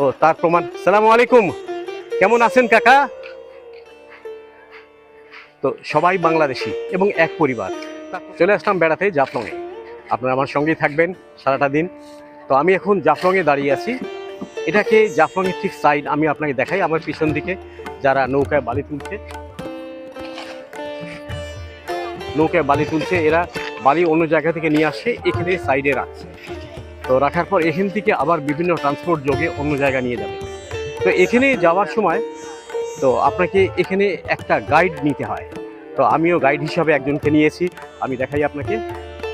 ও, তার প্রমাণ। সালাম আলাইকুম। কেমন আছেন কাকা? তো সবাই বাংলাদেশি এবং এক পরিবার। চলে আসলাম বেড়াতে, জাফলংয়ে। আপনারা আমার সঙ্গেই থাকবেন সারাটা দিন। তো আমি এখন জাফলংয়ে দাঁড়িয়ে আছি। এটাকে জাফলংয়ের ঠিক সাইড আমি আপনাকে দেখাই আমার পিছন দিকে, যারা নৌকায় বালি তুলছে। নৌকায় বালি তুলছে, এরা বালি অন্য জায়গা থেকে নিয়ে আসে, এখানে সাইডে রাখছে। তো রাখার পর এখান থেকে আবার বিভিন্ন ট্রান্সপোর্ট যোগে অন্য জায়গা নিয়ে যাবে। তো এখানে যাওয়ার সময় তো আপনাকে এখানে একটা গাইড নিতে হয়। তো আমিও গাইড হিসাবে একজনকে নিয়েছি আমি দেখাই আপনাকে।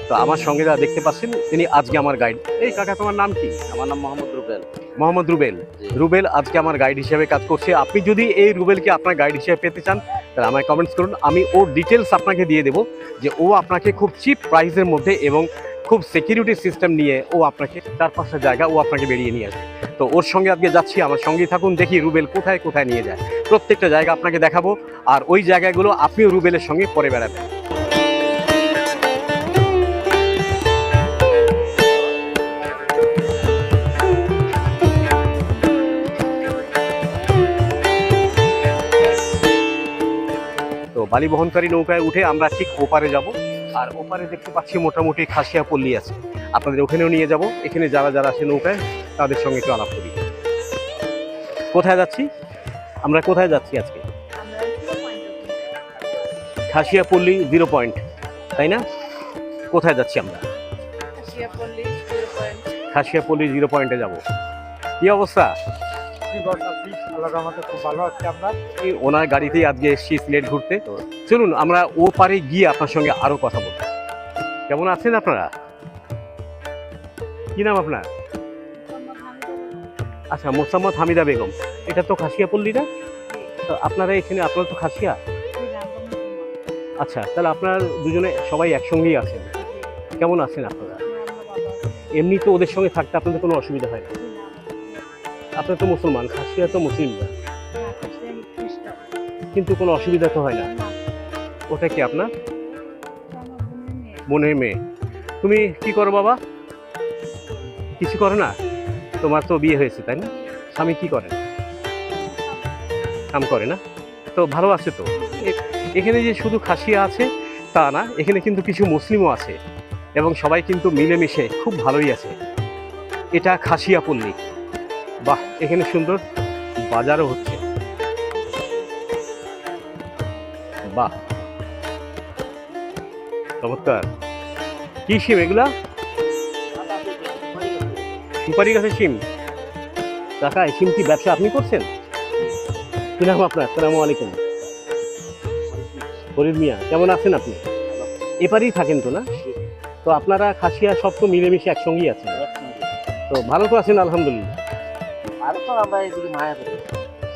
তো আমার সঙ্গে যারা দেখতে পাচ্ছেন তিনি আজকে আমার গাইড এই কাকা তোমার নাম কি? আমার নাম মোহাম্মদ রুবেল। মোহাম্মদ রুবেল। রুবেল আজকে আমার গাইড হিসেবে কাজ করছে। আপনি যদি এই রুবেলকে আপনার গাইড হিসেবে পেতে চান তাহলে আমায় কমেন্টস করুন। আমি ওর ডিটেলস আপনাকে দিয়ে দেবো যে ও আপনাকে খুব চিপ প্রাইসের মধ্যে এবং খুব সিকিউরিটি সিস্টেম নিয়ে ও আপনাকে চার পাঁচটা জায়গা ও আপনাকে বেরিয়ে নিয়ে আসবে। তো ওর সঙ্গে আজকে যাচ্ছি, আমার সঙ্গেই থাকুন, দেখি রুবেল কোথায় কোথায় নিয়ে যায়। প্রত্যেকটা জায়গা আপনাকে দেখাবো, আর ওই জায়গাগুলো আপনিও রুবেলের সঙ্গে পরে বেড়াবেন। বালি বহনকারী নৌকায় উঠে আমরা ঠিক ওপারে যাব। আর ওপারে দেখতে পাচ্ছি মোটামুটি খাসিয়া পল্লী আছে। আপনাদের ওখানেও নিয়ে যাব। এখানে যারা যারা আছে নৌকায় তাদের সঙ্গে একটু আলাপ করি। কোথায় যাচ্ছি? আমরা কোথায় যাচ্ছি আজকে? খাসিয়া পল্লী জিরো পয়েন্ট তাই না? কোথায় যাচ্ছি আমরা? খাসিয়া পল্লী জিরো পয়েন্টে যাব। কি অবস্থা? ওনার গাড়িতেই আজকে এসছি সিলেট ঘুরতে। চলুন, আমরা ও পারে গিয়ে আপনার সঙ্গে আরও কথা বলব। কেমন আছেন আপনারা? কি নাম আপনার? আচ্ছা মোসাম্মদ হামিদা বেগম। এটা তো খাসিয়া পল্লী না তো আপনারা এখানে, আপনারা তো খাসিয়া? আচ্ছা তাহলে আপনার দুজনে সবাই একসঙ্গেই আছেন। কেমন আছেন আপনারা? এমনি তো ওদের সঙ্গে থাকতে আপনাদের কোনো অসুবিধা হয় না। আপনারা তো মুসলমান, খাসিয়া তো মুসলিম না। কিন্তু কোনো অসুবিধা তো হয় না। ওটা কি আপনার? বোনের মেয়ে। তুমি কি করো বাবা? কিছু করো না? তোমার তো বিয়ে হয়েছে, তাই না? স্বামী কি করেন? কাম করে না? তো ভালো আছে তো। এখানে যে শুধু খাসিয়া আছে, তা না, এখানে কিন্তু কিছু মুসলিমও আছে। এবং সবাই কিন্তু মিলেমিশে খুব ভালোই আছে। এটা খাসিয়া পল্লী। বাহ, এখানে সুন্দর বাজারও হচ্ছে। বাহ। চমৎকার। কি সিম এগুলা? সুপারি গাছের সিম কাকা, এই সিম কি ব্যবসা আপনি করছেন? কি নাম আপনার সালামু আলাইকুম। ফরিদ মিয়া, কেমন আছেন আপনি? এপারেই থাকেন তো না? তো আপনারা খাসিয়া সব তো মিলেমিশে একসঙ্গেই আছেন। তো ভালো তো আছেন, আলহামদুলিল্লাহ।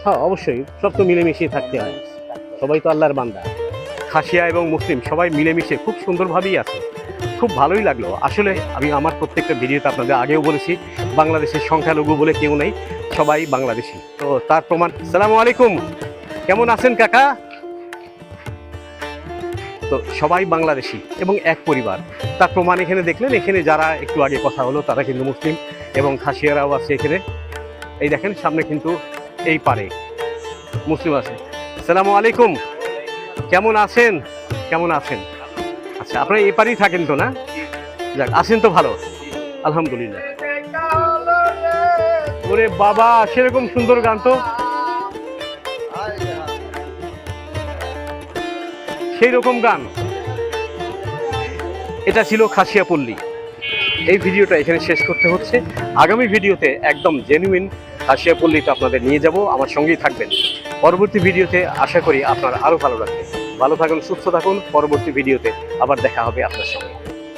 হ্যাঁ অবশ্যই। সব তো মিলেমিশেই থাকতে হয়। সবাই তো আল্লাহর বান্দা। খাসিয়া এবং মুসলিম সবাই মিলেমিশে খুব সুন্দরভাবেই আছে। খুব ভালোই লাগল। আসলে আমি আমার প্রত্যেকটা ভিডিওতে আপনাদের আগেও বলেছি, বাংলাদেশের সংখ্যালঘু বলে কেউ নেই, সবাই বাংলাদেশি। তো তার প্রমাণ, সালাম আলাইকুম। কেমন আছেন কাকা? তো সবাই বাংলাদেশি এবং এক পরিবার। তার প্রমাণ এখানে দেখলেন, এখানে যারা একটু আগে কথা হলো, তারা কিন্তু মুসলিম এবং খাসিয়ারাও আছে এখানে। এই দেখেন, সামনে কিন্তু এই পারে মুসলিম আছে। সালামু আলাইকুম। কেমন আছেন? কেমন আছেন? আচ্ছা আপনারা পারেই থাকেন তো না? যাক, আছেন তো ভালো। আলহামদুলিল্লাহ। ওরে বাবা, সেরকম সুন্দর গান তো। সেই রকম গান। এটা ছিল খাসিয়া পল্লী এই ভিডিওটা এখানে শেষ করতে হচ্ছে। আগামী ভিডিওতে একদম জেনুইন হাসিয়া পল্লীতে আপনাদের নিয়ে যাব, আমার সঙ্গেই থাকবেন। পরবর্তী ভিডিওতে আশা করি আপনার আরও ভালো লাগবে। ভালো থাকুন, সুস্থ থাকুন, পরবর্তী ভিডিওতে আবার দেখা হবে আপনার সঙ্গে।